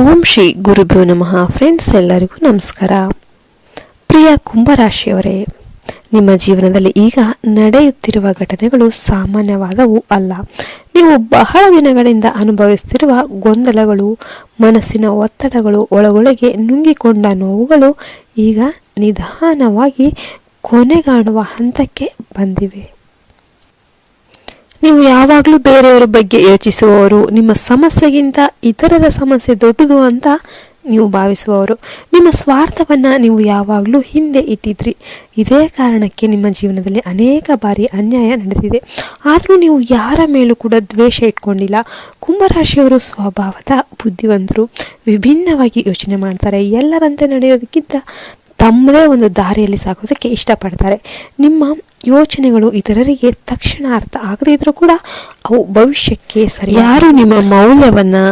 ಓಂ ಶ್ರೀ ಗುರುಭ್ಯೋ ನಮಃ. ಫ್ರೆಂಡ್ಸ್ ಎಲ್ಲರಿಗೂ ನಮಸ್ಕಾರ. ಪ್ರಿಯ ಕುಂಭರಾಶಿಯವರೇ, ನಿಮ್ಮ ಜೀವನದಲ್ಲಿ ಈಗ ನಡೆಯುತ್ತಿರುವ ಘಟನೆಗಳು ಸಾಮಾನ್ಯವಾದವು ಅಲ್ಲ. ನೀವು ಬಹಳ ದಿನಗಳಿಂದ ಅನುಭವಿಸುತ್ತಿರುವ ಗೊಂದಲಗಳು, ಮನಸ್ಸಿನ ಒತ್ತಡಗಳು, ಒಳಗೊಳಗೆ ನುಂಗಿಕೊಂಡ ನೋವುಗಳು ಈಗ ನಿಧಾನವಾಗಿ ಕೊನೆಗಾಣುವ ಹಂತಕ್ಕೆ ಬಂದಿವೆ. ನೀವು ಯಾವಾಗಲೂ ಬೇರೆಯವರ ಬಗ್ಗೆ ಯೋಚಿಸುವವರು, ನಿಮ್ಮ ಸಮಸ್ಯೆಗಿಂತ ಇತರರ ಸಮಸ್ಯೆ ದೊಡ್ಡದು ಅಂತ ನೀವು ಭಾವಿಸುವವರು. ನಿಮ್ಮ ಸ್ವಾರ್ಥವನ್ನು ನೀವು ಯಾವಾಗಲೂ ಹಿಂದೆ ಇಟ್ಟಿದ್ರಿ. ಇದೇ ಕಾರಣಕ್ಕೆ ನಿಮ್ಮ ಜೀವನದಲ್ಲಿ ಅನೇಕ ಬಾರಿ ಅನ್ಯಾಯ ನಡೆದಿದೆ. ಆದರೂ ನೀವು ಯಾರ ಮೇಲೂ ಕೂಡ ದ್ವೇಷ ಇಟ್ಕೊಂಡಿಲ್ಲ. ಕುಂಭರಾಶಿಯವರು ಸ್ವಭಾವದ ಬುದ್ಧಿವಂತರು. ವಿಭಿನ್ನವಾಗಿ ಯೋಚನೆ ಮಾಡ್ತಾರೆ. ಎಲ್ಲರಂತೆ ನಡೆಯೋದಕ್ಕಿಂತ ತಮ್ಮದೇ ಒಂದು ದಾರಿಯಲ್ಲಿ ಸಾಗೋದಕ್ಕೆ ಇಷ್ಟಪಡ್ತಾರೆ. ನಿಮ್ಮ ಯೋಚನೆಗಳು ಇತರರಿಗೆ ತಕ್ಷಣ ಅರ್ಥ ಆಗದೇ ಇದ್ರೂ ಕೂಡ ಅವು ಭವಿಷ್ಯಕ್ಕೆ ಸರಿ ಯಾರು ನಿಮ್ಮ ಮೌಲ್ಯವನ್ನು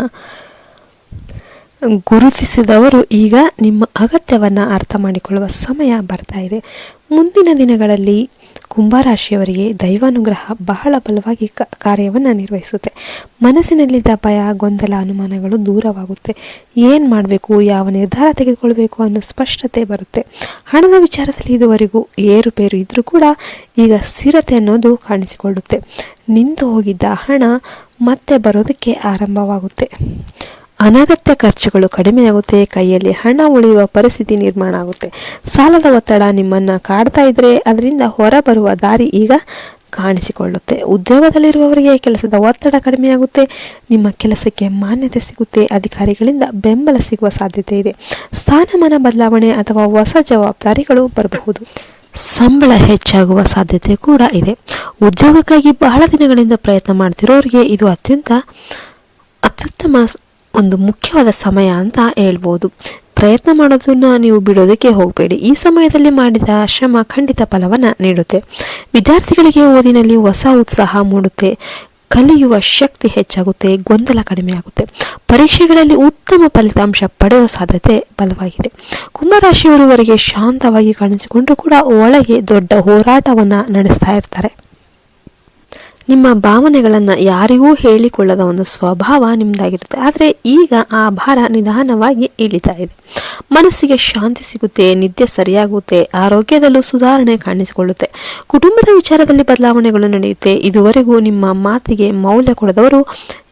ಗುರುತಿಸಿದವರು ಈಗ ನಿಮ್ಮ ಅಗತ್ಯವನ್ನು ಅರ್ಥ ಮಾಡಿಕೊಳ್ಳುವ ಸಮಯ ಬರ್ತಾ ಇದೆ. ಮುಂದಿನ ದಿನಗಳಲ್ಲಿ ಕುಂಭರಾಶಿಯವರಿಗೆ ದೈವಾನುಗ್ರಹ ಬಹಳ ಬಲವಾಗಿ ಕಾರ್ಯವನ್ನು ನಿರ್ವಹಿಸುತ್ತೆ. ಮನಸ್ಸಿನಲ್ಲಿದ್ದ ಭಯ, ಗೊಂದಲ, ಅನುಮಾನಗಳು ದೂರವಾಗುತ್ತೆ. ಏನು ಮಾಡಬೇಕು, ಯಾವ ನಿರ್ಧಾರ ತೆಗೆದುಕೊಳ್ಬೇಕು ಅನ್ನೋ ಸ್ಪಷ್ಟತೆ ಬರುತ್ತೆ. ಹಣದ ವಿಚಾರದಲ್ಲಿ ಇದುವರೆಗೂ ಏರುಪೇರು ಇದ್ದರೂ ಕೂಡ ಈಗ ಸ್ಥಿರತೆ ಅನ್ನೋದು ಕಾಣಿಸಿಕೊಳ್ಳುತ್ತೆ. ನಿಂತು ಹೋಗಿದ್ದ ಹಣ ಮತ್ತೆ ಬರೋದಕ್ಕೆ ಆರಂಭವಾಗುತ್ತೆ. ಅನಗತ್ಯ ಖರ್ಚುಗಳು ಕಡಿಮೆಯಾಗುತ್ತೆ ಕೈಯಲ್ಲಿ ಹಣ ಉಳಿಯುವ ಪರಿಸ್ಥಿತಿ ನಿರ್ಮಾಣ ಆಗುತ್ತೆ. ಸಾಲದ ಒತ್ತಡ ನಿಮ್ಮನ್ನು ಕಾಡ್ತಾ ಇದ್ರೆ ಅದರಿಂದ ಹೊರಬರುವ ದಾರಿ ಈಗ ಕಾಣಿಸಿಕೊಳ್ಳುತ್ತೆ. ಉದ್ಯೋಗದಲ್ಲಿರುವವರಿಗೆ ಕೆಲಸದ ಒತ್ತಡ ಕಡಿಮೆಯಾಗುತ್ತೆ ನಿಮ್ಮ ಕೆಲಸಕ್ಕೆ ಮಾನ್ಯತೆ ಸಿಗುತ್ತೆ, ಅಧಿಕಾರಿಗಳಿಂದ ಬೆಂಬಲ ಸಿಗುವ ಸಾಧ್ಯತೆ ಇದೆ. ಸ್ಥಾನಮಾನ ಬದಲಾವಣೆ ಅಥವಾ ಹೊಸ ಜವಾಬ್ದಾರಿಗಳು ಬರಬಹುದು. ಸಂಬಳ ಹೆಚ್ಚಾಗುವ ಸಾಧ್ಯತೆ ಕೂಡ ಇದೆ. ಉದ್ಯೋಗಕ್ಕಾಗಿ ಬಹಳ ದಿನಗಳಿಂದ ಪ್ರಯತ್ನ ಮಾಡ್ತಿರೋರಿಗೆ ಇದು ಅತ್ಯಂತ, ಅತ್ಯುತ್ತಮ ಒಂದು ಮುಖ್ಯವಾದ ಸಮಯ ಅಂತ ಹೇಳ್ಬೋದು. ಪ್ರಯತ್ನ ಮಾಡೋದನ್ನ ನೀವು ಬಿಡೋದಕ್ಕೆ ಹೋಗಬೇಡಿ. ಈ ಸಮಯದಲ್ಲಿ ಮಾಡಿದ ಶ್ರಮ ಖಂಡಿತ ಫಲವನ್ನು ನೀಡುತ್ತೆ. ವಿದ್ಯಾರ್ಥಿಗಳಿಗೆ ಓದಿನಲ್ಲಿ ಹೊಸ ಉತ್ಸಾಹ ಮೂಡುತ್ತೆ. ಕಲಿಯುವ ಶಕ್ತಿ ಹೆಚ್ಚಾಗುತ್ತೆ, ಗೊಂದಲ ಕಡಿಮೆಯಾಗುತ್ತೆ ಪರೀಕ್ಷೆಗಳಲ್ಲಿ ಉತ್ತಮ ಫಲಿತಾಂಶ ಪಡೆಯುವ ಸಾಧ್ಯತೆ ಬಲವಾಗಿದೆ. ಕುಂಭರಾಶಿಯವರವರೆಗೆ ಶಾಂತವಾಗಿ ಕಾಣಿಸಿಕೊಂಡರೂ ಕೂಡ ಒಳಗೆ ದೊಡ್ಡ ಹೋರಾಟವನ್ನು ನಡೆಸ್ತಾ ಇರ್ತಾರೆ. ನಿಮ್ಮ ಭಾವನೆಗಳನ್ನು ಯಾರಿಗೂ ಹೇಳಿಕೊಳ್ಳದ ಒಂದು ಸ್ವಭಾವ ನಿಮ್ಮದಾಗಿರುತ್ತೆ ಆದರೆ ಈಗ ಆ ಭಾರ ನಿಧಾನವಾಗಿ ಇಳಿತಾ ಇದೆ. ಮನಸ್ಸಿಗೆ ಶಾಂತಿ ಸಿಗುತ್ತೆ, ನಿದ್ದೆ ಸರಿಯಾಗುತ್ತೆ, ಆರೋಗ್ಯದಲ್ಲೂ ಸುಧಾರಣೆ ಕಾಣಿಸಿಕೊಳ್ಳುತ್ತೆ. ಕುಟುಂಬದ ವಿಚಾರದಲ್ಲಿ ಬದಲಾವಣೆಗಳು ನಡೆಯುತ್ತೆ. ಇದುವರೆಗೂ ನಿಮ್ಮ ಮಾತಿಗೆ ಮೌಲ್ಯ ಕೊಡದವರು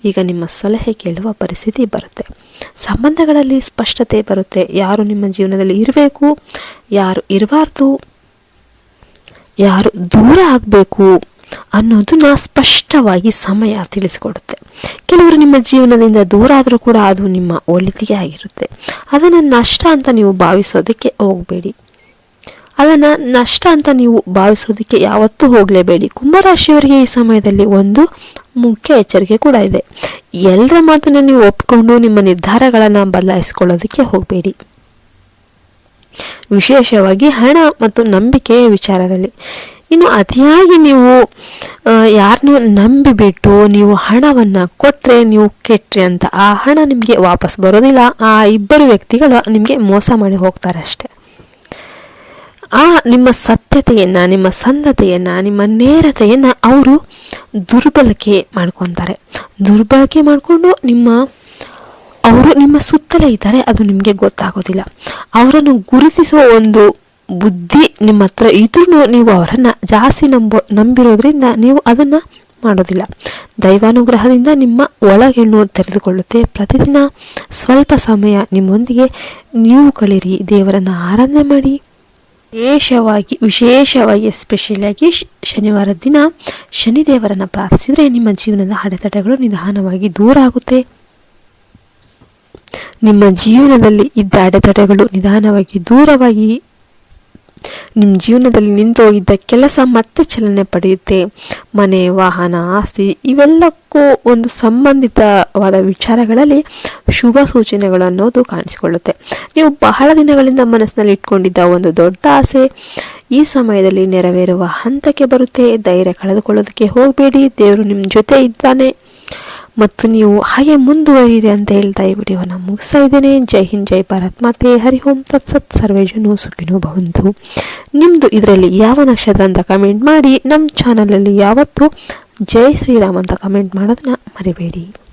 ಈಗ ನಿಮ್ಮ ಸಲಹೆ ಕೇಳುವ ಪರಿಸ್ಥಿತಿ ಬರುತ್ತೆ. ಸಂಬಂಧಗಳಲ್ಲಿ ಸ್ಪಷ್ಟತೆ ಬರುತ್ತೆ. ಯಾರು ನಿಮ್ಮ ಜೀವನದಲ್ಲಿ ಇರಬೇಕು, ಯಾರು ಇರಬಾರ್ದು, ಯಾರು ದೂರ ಆಗಬೇಕು. ಅನ್ನೋದನ್ನ ಸ್ಪಷ್ಟವಾಗಿ ಸಮಯ ತಿಳಿಸಿಕೊಡುತ್ತೆ. ಕೆಲವರು ನಿಮ್ಮ ಜೀವನದಿಂದ ದೂರ ಆದರೂ ಕೂಡ ಅದು ನಿಮ್ಮ ಒಳಿತಿಗೆ ಆಗಿರುತ್ತೆ. ಅದನ್ನು ನಷ್ಟ ಅಂತ ನೀವು ಭಾವಿಸೋದಕ್ಕೆ ಹೋಗಬೇಡಿ. ಅದನ್ನು ನಷ್ಟ ಅಂತ ನೀವು ಭಾವಿಸೋದಕ್ಕೆ ಯಾವತ್ತೂ ಹೋಗಲೇಬೇಡಿ. ಕುಂಭರಾಶಿಯವರಿಗೆ ಈ ಸಮಯದಲ್ಲಿ ಒಂದು ಮುಖ್ಯ ಎಚ್ಚರಿಕೆ ಕೂಡ ಇದೆ. ಎಲ್ಲರ ಮಾತನ್ನು ನೀವು ಒಪ್ಕೊಂಡು ನಿಮ್ಮ ನಿರ್ಧಾರಗಳನ್ನು ಬದಲಾಯಿಸ್ಕೊಳ್ಳೋದಕ್ಕೆ ಹೋಗಬೇಡಿ. ವಿಶೇಷವಾಗಿ ಹಣ ಮತ್ತು ನಂಬಿಕೆಯ ವಿಚಾರದಲ್ಲಿ. ಇನ್ನು ಅತಿಯಾಗಿ ನೀವು ಯಾರನ್ನೂ ನಂಬಿಬಿಟ್ಟು ನೀವು ಹಣವನ್ನು ಕೊಟ್ಟರೆ ನೀವು ಕೆಟ್ಟರೆ ಅಂತ, ಆ ಹಣ ನಿಮಗೆ ವಾಪಸ್ ಬರೋದಿಲ್ಲ. ಆ ಇಬ್ಬರು ವ್ಯಕ್ತಿಗಳು ನಿಮಗೆ ಮೋಸ ಮಾಡಿ ಹೋಗ್ತಾರೆ ಅಷ್ಟೆ. ಆ ನಿಮ್ಮ ಸತ್ಯತೆಯನ್ನು, ನಿಮ್ಮ ಸಂಧತೆಯನ್ನು ನಿಮ್ಮ ನೇರತೆಯನ್ನು ಅವರು ದುರ್ಬಳಕೆ ಮಾಡ್ಕೊತಾರೆ. ದುರ್ಬಳಕೆ ಮಾಡಿಕೊಂಡು ನಿಮ್ಮ, ಅವರು ನಿಮ್ಮ ಸುತ್ತಲೇ ಇದ್ದಾರೆ, ಅದು ನಿಮಗೆ ಗೊತ್ತಾಗೋದಿಲ್ಲ. ಅವರನ್ನು ಗುರುತಿಸುವ ಒಂದು ಬುದ್ಧಿ ನಿಮ್ಮ ಹತ್ರ ಇದ್ರೂ ನೀವು ಅವರನ್ನು ಜಾಸ್ತಿ ನಂಬೋ ನಂಬಿರೋದ್ರಿಂದ ನೀವು ಅದನ್ನು ಮಾಡೋದಿಲ್ಲ. ದೈವಾನುಗ್ರಹದಿಂದ ನಿಮ್ಮ ಒಳಗೆಣ್ಣು ತೆರೆದುಕೊಳ್ಳುತ್ತೆ? ಪ್ರತಿದಿನ ಸ್ವಲ್ಪ ಸಮಯ ನಿಮ್ಮೊಂದಿಗೆ ನೀವು ಕಳೀರಿ. ದೇವರನ್ನು ಆರಾಧನೆ ಮಾಡಿ. ವಿಶೇಷವಾಗಿ ವಿಶೇಷವಾಗಿ ಎಸ್ಪೆಷಲಿಯಾಗಿ ಶನಿವಾರ ದಿನ ಶನಿದೇವರನ್ನು ಪ್ರಾರ್ಥಿಸಿದರೆ ನಿಮ್ಮ ಜೀವನದ ಅಡೆತಡೆಗಳು ನಿಧಾನವಾಗಿ ದೂರ ಆಗುತ್ತೆ. ನಿಮ್ಮ ಜೀವನದಲ್ಲಿ ಇದ್ದ ಅಡೆತಡೆಗಳು ನಿಧಾನವಾಗಿ ದೂರವಾಗಿ ನಿಮ್ಮ ಜೀವನದಲ್ಲಿ ನಿಂತೋಗಿದ್ದ ಕೆಲಸ ಮತ್ತೆ ಚಲನೆ ಪಡೆಯುತ್ತೆ. ಮನೆ, ವಾಹನ, ಆಸ್ತಿ ಇವೆಲ್ಲಕ್ಕೂ ಒಂದು ಸಂಬಂಧಿತವಾದ ವಿಚಾರಗಳಲ್ಲಿ ಶುಭ ಸೂಚನೆಗಳು ಅನ್ನೋದು ಕಾಣಿಸಿಕೊಳ್ಳುತ್ತೆ. ನೀವು ಬಹಳ ದಿನಗಳಿಂದ ಮನಸ್ಸಿನಲ್ಲಿ ಇಟ್ಕೊಂಡಿದ್ದ ಒಂದು ದೊಡ್ಡ ಆಸೆ ಈ ಸಮಯದಲ್ಲಿ ನೆರವೇರುವ ಹಂತಕ್ಕೆ ಬರುತ್ತೆ. ಧೈರ್ಯ ಕಳೆದುಕೊಳ್ಳೋದಕ್ಕೆ ಹೋಗಬೇಡಿ. ದೇವರು ನಿಮ್ಮ ಜೊತೆ ಇದ್ದಾನೆ. ಮತ್ತು ನೀವು ಹಾಗೆ ಮುಂದುವರಿಯಿರಿ ಅಂತ ಹೇಳ್ತಾ ಈ ವಿಡಿಯೋನ ಮುಗಿಸ್ತಾ ಇದ್ದೇನೆ. ಜೈ ಹಿಂದ್, ಜೈ ಭಾರತ್ ಮಾತೆ. ಹರಿ ಓಂ. ತತ್ಸತ್ ಸತ್. ಜನ ಸುಖಿನೋ ಭವಂತು. ನಿಮ್ಮದು ಇದರಲ್ಲಿ ಯಾವ ನಕ್ಷತ್ರ ಅಂತ ಕಮೆಂಟ್ ಮಾಡಿ. ನಮ್ಮ ಚಾನಲಲ್ಲಿ ಯಾವತ್ತೂ ಜೈ ಶ್ರೀರಾಮ್ ಅಂತ ಕಮೆಂಟ್ ಮಾಡೋದನ್ನ ಮರಿಬೇಡಿ.